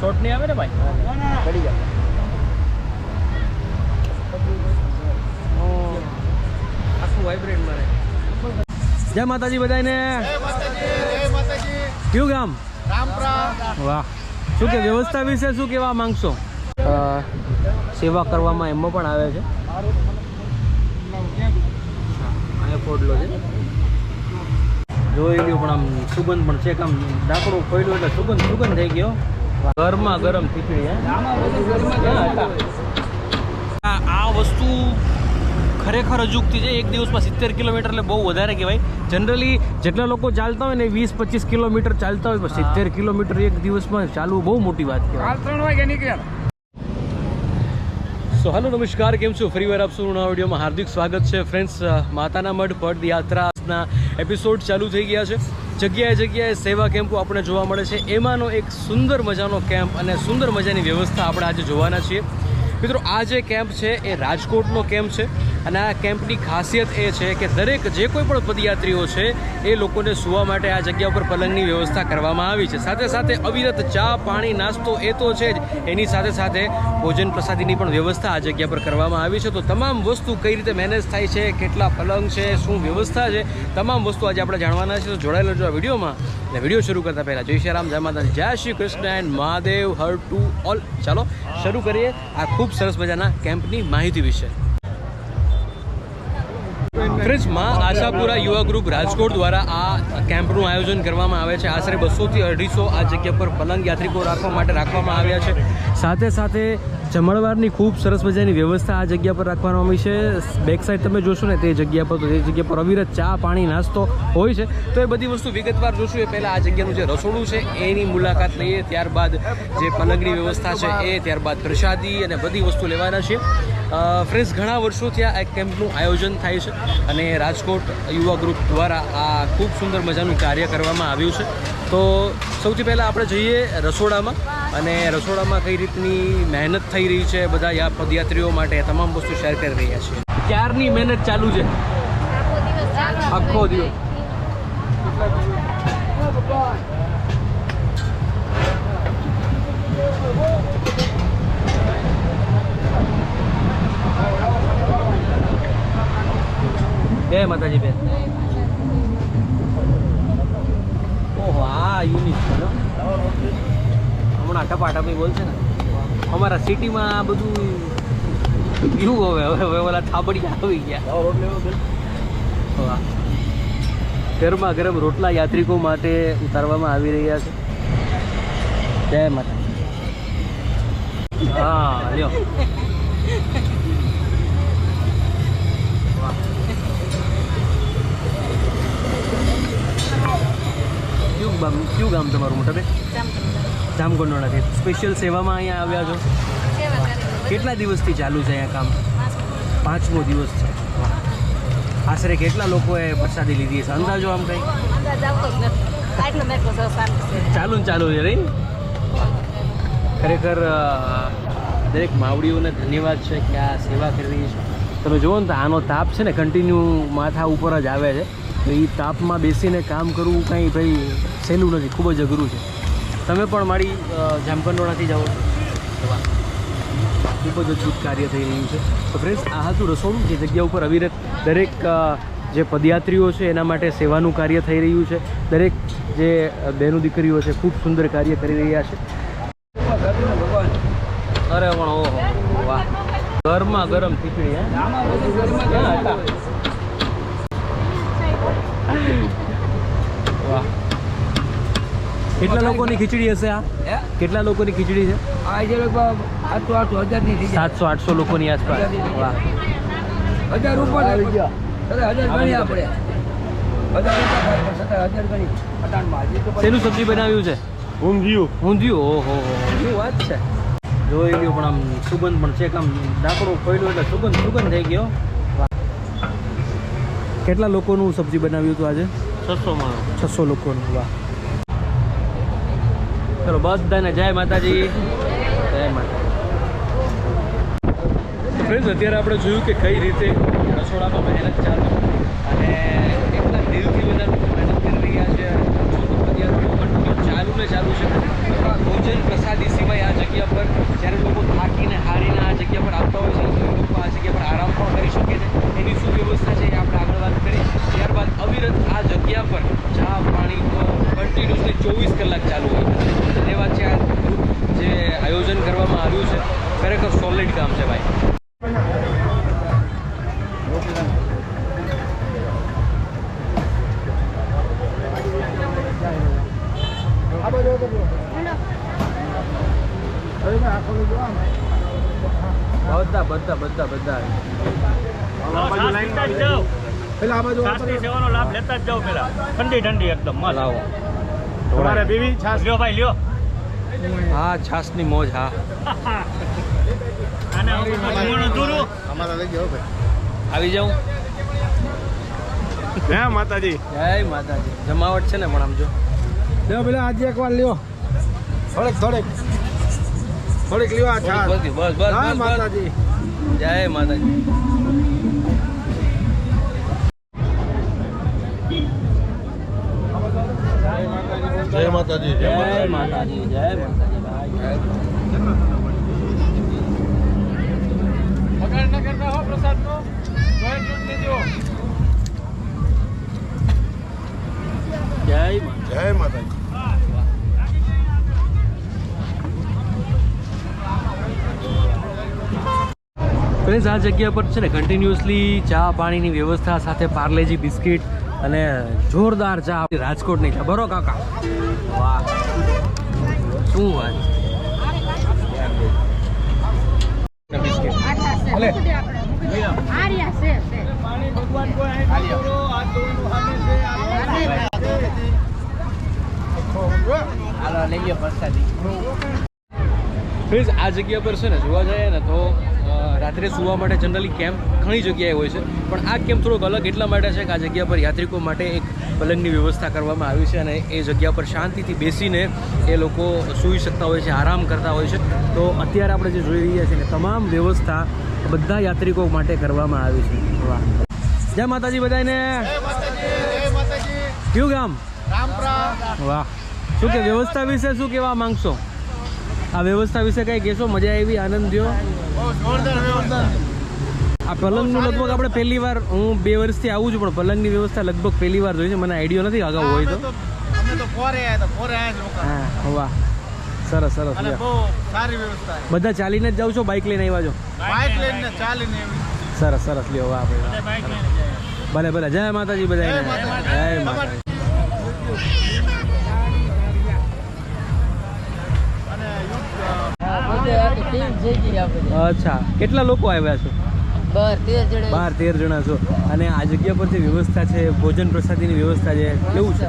Short નહીં આવે ને ભાઈ? ચડી જાય. આખું વાઇબ્રેન્ટ મારે. જય માતાજી બધાને કયું ગામ? વાહ. શું કે વ્યવસ્થા વિશે શું કહેવા માંગશો? સેવા કરવામાં એમાં પણ આવે છે. અહીંયા પોડલો છે. જોઈ લ્યો પણ આમ સુગંધ પણ છે કે આમ ડાકડું ખોલ્યું એટલે સુગંધ સુગંધ થઈ ગયો. ગરમા ગરમ ખીચડી હે? આ વસ્તુ ખરેખર અજુકતી છે. એક દિવસમાં સિત્તેર કિલોમીટર એટલે બહુ વધારે કહેવાય. જનરલી જેટલા લોકો ચાલતા હોય ને વીસ પચીસ કિલોમીટર ચાલતા હોય પણ સિત્તેર કિલોમીટર એક દિવસમાં ચાલવું બહુ મોટી વાત કહેવાય. ત્રણ વાગે નીકળ્યા સો હેલો નમસ્કાર. કેમ છો? ફરી વાર આપ સૌનું વિડીયોમાં હાર્દિક સ્વાગત છે. ફ્રેન્ડ્સ માતાના મઢ પદયાત્રાના એપિસોડ ચાલુ થઈ ગયા છે. જગ્યાએ જગ્યાએ સેવા કેમ્પો આપણે જોવા મળે છે. એમાંનો એક સુંદર મજાનો કેમ્પ અને સુંદર મજાની વ્યવસ્થા આપણે આજે જોવાના છીએ. મિત્રો, આ જે કેમ્પ છે, એ રાજકોટનો કેમ્પ છે. અને આ કેમ્પની ખાસિયત એ છે કે દરેક જે કોઈ પણ પદયાત્રીઓ છે, એ લોકોને સુવા માટે આ જગ્યા ઉપર પલંગની વ્યવસ્થા કરવામાં આવી છે. સાથે સાથે અવિરત ચા, પાણી, નાસ્તો એ તો છે જ. એની સાથે સાથે ભોજન પ્રસાદીની પણ વ્યવસ્થા આ જગ્યા પર કરવામાં આવી છે. તો તમામ વસ્તુ કઈ રીતે મેનેજ થાય છે, કેટલા પલંગ છે, શું વ્યવસ્થા છે, તમામ વસ્તુ આજે આપણે જાણવાના છે તો જોડાયેલો જો આ વિડીયોમાં. અને વીડિયો શરૂ કરતા પહેલાં જય શ્રી રામ, જય માતા જય Shri Krishna and Mahadev Har to all. ચાલો, શરૂ કરીએ આ ખૂબ સરસ મજાના કેમ્પની માહિતી વિશે. ફ્રેન્ડ્સમાં આશાપુરા યુવા ગ્રુપ રાજકોટ દ્વારા આ કેમ્પનું આયોજન કરવામાં આવે છે. આશરે બસોથી અઢીસો આ જગ્યા પર પલંગ યાત્રિકો રાખવા માટે રાખવામાં આવ્યા છે. સાથે સાથે જમણવારની ખૂબ સરસ મજાની વ્યવસ્થા આ જગ્યા પર રાખવામાં આવી છે. બેક સાઈડ તમે જોશો ને તે જગ્યા પર, તો તે જગ્યા પર અવિરત ચા, પાણી, નાસ્તો હોય છે. તો એ બધી વસ્તુ વિગતવાર જોશું. એ પહેલાં આ જગ્યાનું જે રસોડું છે, એની મુલાકાત લઈએ. ત્યારબાદ જે પલંગની વ્યવસ્થા છે, એ ત્યારબાદ પ્રસાદી અને બધી વસ્તુ લેવાના છે. ફ્રેન્ડ્સ ઘણા વર્ષોથી આ કેમ્પનું આયોજન થાય છે અને રાજકોટ યુવા ગ્રુપ દ્વારા આ ખૂબ સુંદર મજાનું કાર્ય કરવામાં આવ્યું છે. તો સૌથી પહેલાં આપણે જઈએ રસોડામાં અને રસોડામાં કઈ રીતની મહેનત થઈ રહી છે બધા પદયાત્રીઓ માટે તમામ વસ્તુ શેર કરી રહ્યા છે. ક્યારની મહેનત ચાલુ છે? આખો દિવસ. બે માતાજી બેન ઓહો, આ યુનિક છે હમણાં ટપાટપી બોલશે ને. અમારા સિટીમાં આ બધું યુ હવે હવે હવે ઓલા થાબડિયા આવી ગયા. ગરમા ગરમ રોટલા યાત્રિકો માટે ઉતારવામાં આવી રહ્યા છે. જય માતા હા લ્યો. કયું ગામ કયું ગામ તમારું મોટા બેન જામકુંડોળાથી સ્પેશિયલ સેવામાં અહીંયા આવ્યા છો? કેટલા દિવસથી ચાલુ છે અહીંયા કામ? પાંચમો દિવસ. છે. આશરે કેટલા લોકોએ પ્રસાદી લીધી છે અંદાજો આમ કંઈ ચાલુ ને ચાલુ છે રહી ખરેખર દરેક માવડીઓને ધન્યવાદ છે કે આ સેવા કરી રહી છે. તમે જુઓ ને તો આનો તાપ છે ને કન્ટિન્યુ માથા ઉપર જ આવે છે. તો એ તાપમાં બેસીને કામ કરવું કાંઈ ભાઈ સહેલું નથી, ખૂબ જ અઘરું છે. તમે પણ મારી જામકંડોળાથી જાઓ છો. ખૂબ જ અદ્ભુત કાર્ય થઈ રહ્યું છે. તો ફ્રેન્ડ્સ આ હતું રસોડું જે જગ્યા ઉપર અવિરત દરેક જે પદયાત્રીઓ છે એના માટે સેવાનું કાર્ય થઈ રહ્યું છે. દરેક જે બહેનો દીકરીઓ છે ખૂબ સુંદર કાર્ય કરી રહ્યા છે. અરે પણ ઓહો, વાહ. ગરમા ગરમ ખીચડી, હે ક્યાં હતા? વાહ કેટલા લોકોની ખીચડી હશે આ? કેટલા લોકોની ખીચડી છે? આજે લગભગ આઠસો આઠસો હજારની સાતસો આઠસો લોકોની આસપાસ. વાહ. હજાર ઉપર આવી ગયા. હજાર ગણી આપણે. હજાર ઉપર છતાં હજાર ગણી. અટાણમાં હજી તો શેનું સબ્જી બનાવ્યું છે? ઊંધિયું. ઊંધિયું? ઓહો શું વાત છે. જોઈ ગયો પણ આમ સુગંધ પણ છે આમ ડાકડો ખોલ્યું એટલે સુગંધ સુગંધ થઈ ગયો. કેટલા લોકોનું સબ્જી બનાવ્યું હતું આજે? છસો માણસ. છસો લોકોનું વાહ. ચલો બધાને જય માતાજી. જય માતા ફ્રેન્ડ અત્યારે આપણે જોયું કે કઈ રીતે રસોડામાં મહેનત ચાલે અને એટલા દિલથી બધા મહેનત કરી રહ્યા છે. ચાલુ ને ચાલુ છે. ભોજન પ્રસાદી સિવાય આ જગ્યા પર જ્યારે લોકો થાકીને, હારીને આ જગ્યા પર આવતા હોય છે તો એ લોકો આ જગ્યા પર આરામ પણ કરી શકે છે એની શું વ્યવસ્થા છે એ આપણે આગળ વાત કરી ત્યારબાદ અવિરત આ જગ્યા પર ચા પાણી તો કન્ટિન્યુઅસલી ચોવીસ કલાક ચાલુ હોય છે ધન્યવાદ છે આ ગ્રુપ જે આયોજન કરવામાં આવ્યું છે ખરેખર સોલિડ કામ છે ભાઈ બધા બધા બધા બધા. લાભ લેતા જ જાઓ પેલા. ઠંડી ઠંડી એકદમ લાવો. તમારે પીવી છાસ? લ્યો ભાઈ લ્યો. હા છાસની મોજ હા. આને જમવાનું દૂરું આવી જાઉં? હે માતાજી. જય માતાજી. જમાવટ છે ને પણ આમ જો. લ્યો પેલા આજે એકવાર લ્યો. થોડેક થોડેક. થોડીક લીવા છાશ. બસ બસ બસ માતાજી. જય માતાજી. જય માતાજી જય માતાજી. જય માતાજી જય માતાજી. જય માતાજી. ફ્રેન્ડ્સ આ જગ્યા પર છે ને કન્ટિન્યુઅસલી ચા પાણીની વ્યવસ્થા સાથે પાર્લેજી બિસ્કિટ અને જોરદાર ચા રાજકોટની છે. બરો કાકા. વાહ. શું વાત ફ્રેન્ડ્સ આ જગ્યા પર છે ને જોવા જઈએ ને તો રાત્રે સુવા માટે જનરલી કેમ્પ ઘણી જગ્યાએ હોય છે. પણ આ કેમ્પ થોડોક અલગ એટલા માટે છે કે આ જગ્યા પર યાત્રિકો માટે એક પલંગની વ્યવસ્થા કરવામાં આવી છે અને એ જગ્યા પર શાંતિથી બેસીને એ લોકો સૂઈ શકતા હોય છે, આરામ કરતા હોય છે. તો અત્યારે આપણે જે જોઈ રહ્યા છીએ તમામ વ્યવસ્થા બધા યાત્રિકો માટે કરવામાં આવી છે. વાહ. જય માતાજી બધાને કયું ગામ? વાહ. શું કે, વ્યવસ્થા વિશે શું કહેવા માંગશો? આ વ્યવસ્થા વિશે કઈ કહેશો? મજા આવી, આનંદ થયો? આ પલંગનું લગભગ આપણે પહેલી વાર હું બે વર્ષથી આવું છું પણ પલંગની વ્યવસ્થા લગભગ પહેલી વાર જોઈ છે. મને આઈડિયો નથી અગાઉ હોય તો. હા વાહ. સરસ સરસ. સારી વ્યવસ્થા બધા ચાલીને જ જાવ છો બાઇક લઈને આવ્યા છો? બાઇક લઈને ચાલીને સરસ સરસ લ્યો વાહ ભાઈ ભલે ભલે. જય માતાજી બધા જય માતાજી. અચ્છા. કેટલા લોકો આવ્યા છો? બાર તેર જણા છો. અને આ જગ્યા પર જે વ્યવસ્થા છે ભોજન પ્રસાદીની વ્યવસ્થા છે કેવું છે?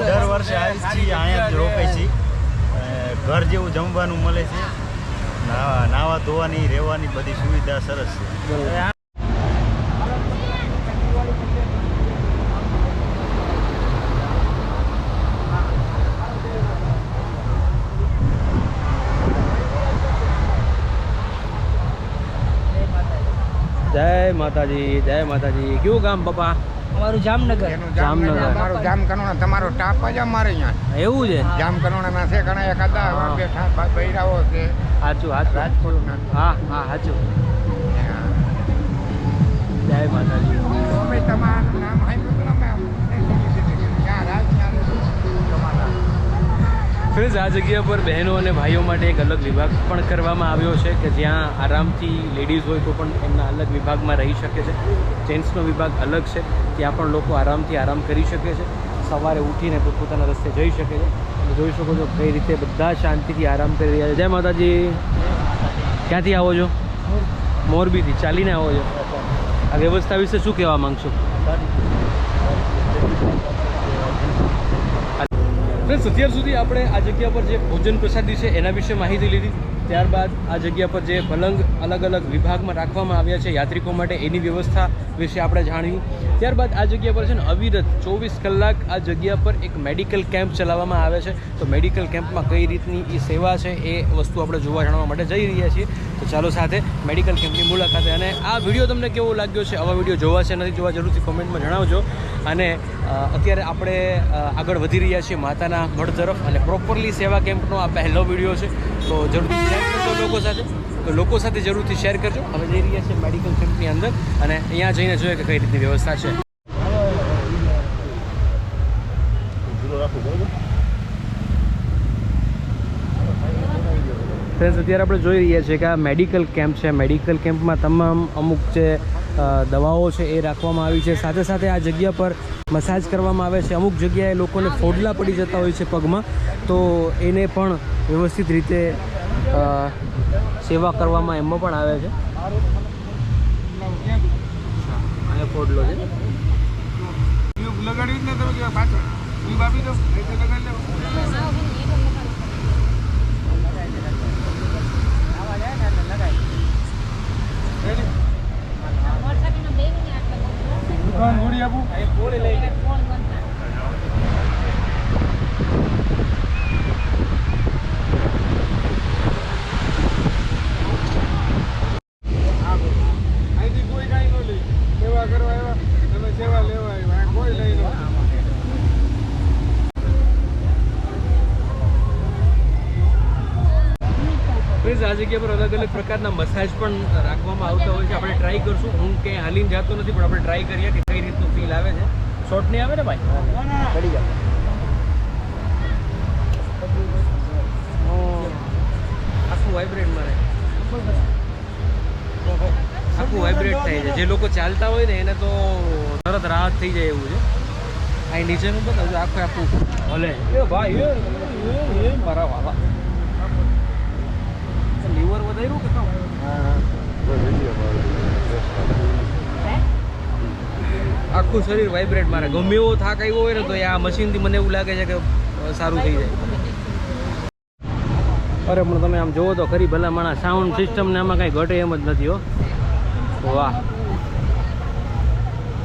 દર વર્ષે અહીંયા રોકાય છે ઘર જેવું જમવાનું મળે છે. નાવા નાવા ધોવાની રહેવાની બધી સુવિધા સરસ છે જય માતાજી જય માતાજી. કયું ગામ પપ્પા અમારું જામનગર. જામનગર. અમારું જામ કરોણા તમારો ટાપ જ અમારે અહીંયા. એવું છે? જામ કનોણાના છે ઘણા એકાદા. બેઠા બૈરાઓ છે. સાચું સાચું. રાજકોટ હા હા સાચું. જય માતાજી. અમે તમારું નામ સાંભળ્યું ફ્રેન્ડ્સ, આ જગ્યા પર બહેનો અને ભાઈઓ માટે એક અલગ વિભાગ પણ કરવામાં આવ્યો છે કે જ્યાં આરામથી લેડીઝ હોય તો પણ એમના અલગ વિભાગમાં રહી શકે છે. જેન્ટ્સનો વિભાગ અલગ છે, ત્યાં પણ લોકો આરામથી આરામ કરી શકે છે. સવારે ઉઠીને પોતપોતાના રસ્તે જઈ શકે છે. તમે જોઈ શકો છો કઈ રીતે બધા શાંતિથી આરામ કરી રહ્યા છે. જય માતાજી. ક્યાંથી આવો છો? મોરબીથી, ચાલીને આવો છો. આ વ્યવસ્થા વિશે શું કહેવા માંગશો? ફ્રેન્ડ્સ અત્યાર સુધી આપણે આ જગ્યા પર જે ભોજન પ્રસાદી છે એના વિશે માહિતી લીધી. ત્યારબાદ આ જગ્યા પર જે પલંગ અલગ અલગ વિભાગમાં રાખવામાં આવ્યા છે યાત્રિકો માટે, એની વ્યવસ્થા વિશે આપણે જાણ્યું. ત્યારબાદ આ જગ્યા પર છે ને અવિરત ચોવીસ કલાક આ જગ્યા પર એક મેડિકલ કેમ્પ ચલાવવામાં આવે છે. તો મેડિકલ કેમ્પમાં કઈ રીતની એ સેવા છે એ વસ્તુ આપણે જોવા જાણવા માટે જઈ રહ્યા છીએ. તો ચાલો સાથે મેડિકલ કેમ્પની મુલાકાતે અને આ વીડિયો તમને કેવો લાગ્યો છે? આવા વીડિયો જોવા છે નથી જોવા, જરૂરથી કોમેન્ટમાં જણાવજો. અને અત્યારે આપણે આગળ વધી રહ્યા છીએ માતાના મઢ તરફ. અને પ્રોપરલી સેવા કેમ્પનો આ પહેલો વીડિયો છે. તો જરૂરથી શેર કરજો લોકો સાથે. તો લોકો સાથે જરૂરથી શેર કરજો. હવે જઈ રહ્યા છીએ મેડિકલ કેમ્પની અંદર અને અહીંયા જઈને જોઈએ કે કઈ રીતની વ્યવસ્થા છે. ફ્રેન્ડ્સ અત્યારે આપણે જોઈ રહ્યા છીએ કે આ મેડિકલ કેમ્પ છે. મેડિકલ કેમ્પમાં તમામ અમુક જે દવાઓ છે એ રાખવામાં આવી છે. સાથે સાથે આ જગ્યા પર મસાજ કરવામાં આવે છે. અમુક જગ્યાએ લોકોને ફોડલા પડી જતા હોય છે પગમાં. તો એને પણ વ્યવસ્થિત રીતે સેવા કરવામાં એમાં પણ આવે છે. અહીંયા ફોડલો છે. લગાડ્યું જ ને તમે પાછળ બાપી દો એટલે લગાડી દુકાન ઘોડી આપું. જગ્યા પર અલગ અલગ પ્રકારના મસાજ પણ રાખવામાં આવતા હોય છે. આપણે ટ્રાય કરશું. હું ક્યાંય હાલીને જતો નથી પણ આપણે ટ્રાય કરીએ કે કઈ રીતનું ફીલ આવે છે. શોર્ટ નહીં આવે ને ભાઈ? ચડી જાય. આખું વાઇબ્રેટ મારે. આખું વાઇબ્રેટ થાય છે. જે લોકો ચાલતા હોય ને એને તો તરત રાહત થઈ જાય એવું છે. અહીં નીચેનું બતાવજો. આખું આખું. હલે એ ભાઈ એ, મારા વાલા. આખું શરીર વાઇબ્રેટ મારે. ગમે એવો થાક આવ્યો હોય ને તો આ મશીનથી મને એવું લાગે છે કે સારું થઈ જાય. અરે પણ તમે આમ જોવો તો ખરી ભલા મારા સાઉન્ડ સિસ્ટમ ને આમાં કાંઈ ઘટે એમ જ નથી હો. વાહ.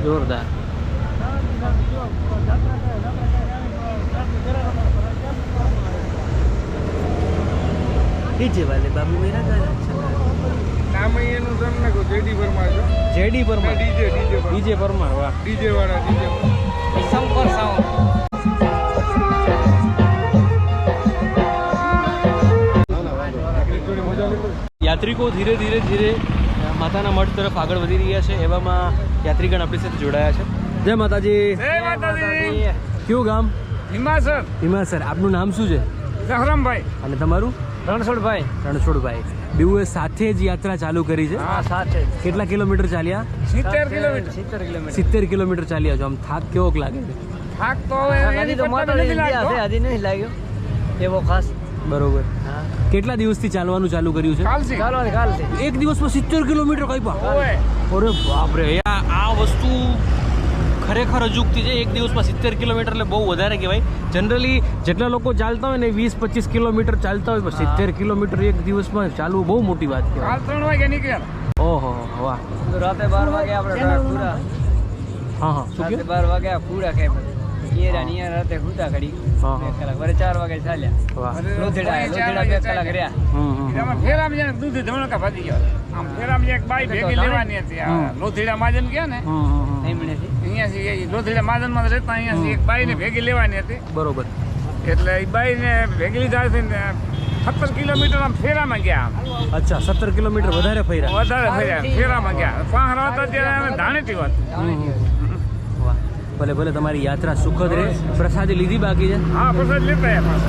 જોરદાર. ડીજે વાલે બાબુ મેરા ગાના નામ અહીંયાનું તમને કહું જેડી પરમાર છો. JD Parmar. DJ DJ DJ Parmar વાહ. ડીજે વાળા ડીજે શંકર સાઉન્ડ થોડી યાત્રિકો ધીરે ધીરે ધીરે માતાના મઠ તરફ આગળ વધી રહ્યા છે. એવામાં યાત્રીગણ આપણી સાથે જોડાયા છે. જય માતાજી. જય માતાજી. કયું ગામ? હિમાસર. હિમાસર. આપનું નામ શું છે? જહરામભાઈ અને તમારું? રણછોડભાઈ. રણછોડભાઈ. બેઉએ સાથે જ યાત્રા ચાલુ કરી છે. હા સાથે કેટલા કિલોમીટર ચાલ્યા? સિત્તેર કિલોમીટર. સિત્તેર કિલોમીટર. સિત્તેર કિલોમીટર ચાલ્યા છો. આમ થાક કેવોક લાગે છે? થાક તો હજી તો મોટો નથી ઇન્ડિયા છે લાગતો હજી નહીં લાગ્યો. એવો ખાસ. બરોબર. કેટલા દિવસથી ચાલવાનું ચાલુ કર્યું છે? એક દિવસમાં સિત્તેર કિલોમીટર કઈ પા? અરે બાપરે આ વસ્તુ ખરેખર અજુકતી છે. એક દિવસમાં સિત્તેર કિલોમીટર એટલે બહુ વધારે કહેવાય. જનરલી જેટલા લોકો ચાલતા હોય ને વીસ પચીસ કિલોમીટર ચાલતા હોય પણ સિત્તેર કિલોમીટર એક દિવસમાં ચાલવું બહુ મોટી વાત કહેવાય. ત્રણ વાગે નીકળ્યા. ઓહો વાહ. રાતે બાર વાગે આપણે પૂરા. હા હા. રાતે બાર વાગે પૂરા કેમ ઈયરા ને ઈયરા રાતે ખૂતા ઘડી. બે કલાક વરે ચાર વાગે ચાલ્યા. વાહ. લોધેડા લોધેડા બે કલાક રહ્યા. હમ હમ, હમ. આમાં ફેરામાં જાય દૂધ ધમણકા ભાજી ગયા. આમ ફેરામાં એક બાઈ ભેગી લેવાની હતી. આ માજન ગયા ને અહીંયાથી એ લોથીડા માજનમાં રહેતા અહીંયાથી એક બાઈને ભેગી લેવાની હતી. બરોબર. એટલે એ બાઈને ભેગી લીધા હતી ને સત્તર કિલોમીટર આમ ફેરામાં ગયા આમ. અચ્છા સત્તર કિલોમીટર વધારે ફર્યા. વધારે ફર્યા ફેરામાં ગયા. પાંહરા હતા ત્યારે અમે ધાણેથી વાત ભલે ભલે તમારી યાત્રા સુખદ રહે. પ્રસાદી લીધી બાકી છે? હા પ્રસાદ લેતા આવ્યા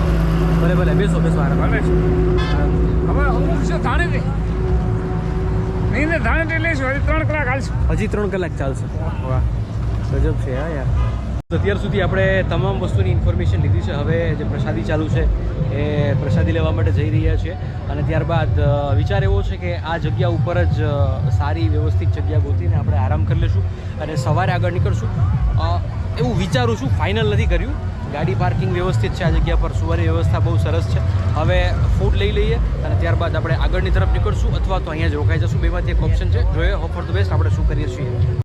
ભલે ભલે બેસો બેસો આરામ. હવે હું છે ધાણેથી નહીં. ધાણેથી લઈશું હજી ત્રણ કલાક ચાલશે હજી ત્રણ કલાક ચાલશે. વાહ. ગજબ છે હા યાર. અત્યાર સુધી આપણે તમામ વસ્તુની ઇન્ફોર્મેશન લીધી છે. હવે જે પ્રસાદી ચાલુ છે એ પ્રસાદી લેવા માટે જઈ રહ્યા છીએ. અને ત્યારબાદ વિચાર એવો છે કે આ જગ્યા ઉપર જ સારી વ્યવસ્થિત જગ્યા ગોતીને આપણે આરામ કરી લઈશું અને સવારે આગળ નીકળશું. એવું વિચારું છું ફાઇનલ નથી કર્યું. ગાડી પાર્કિંગ વ્યવસ્થિત છે આ જગ્યા પર. સુવાની વ્યવસ્થા બહુ સરસ છે. હવે ફૂડ લઈ લઈએ અને ત્યારબાદ આપણે આગળની તરફ નીકળશું અથવા તો અહીંયા જ રોકાઈ જશું. બેમાંથી એક ઓપ્શન છે. જોઈએ હોપ ફોર ધ બેસ્ટ આપણે શું કરીએ છીએ?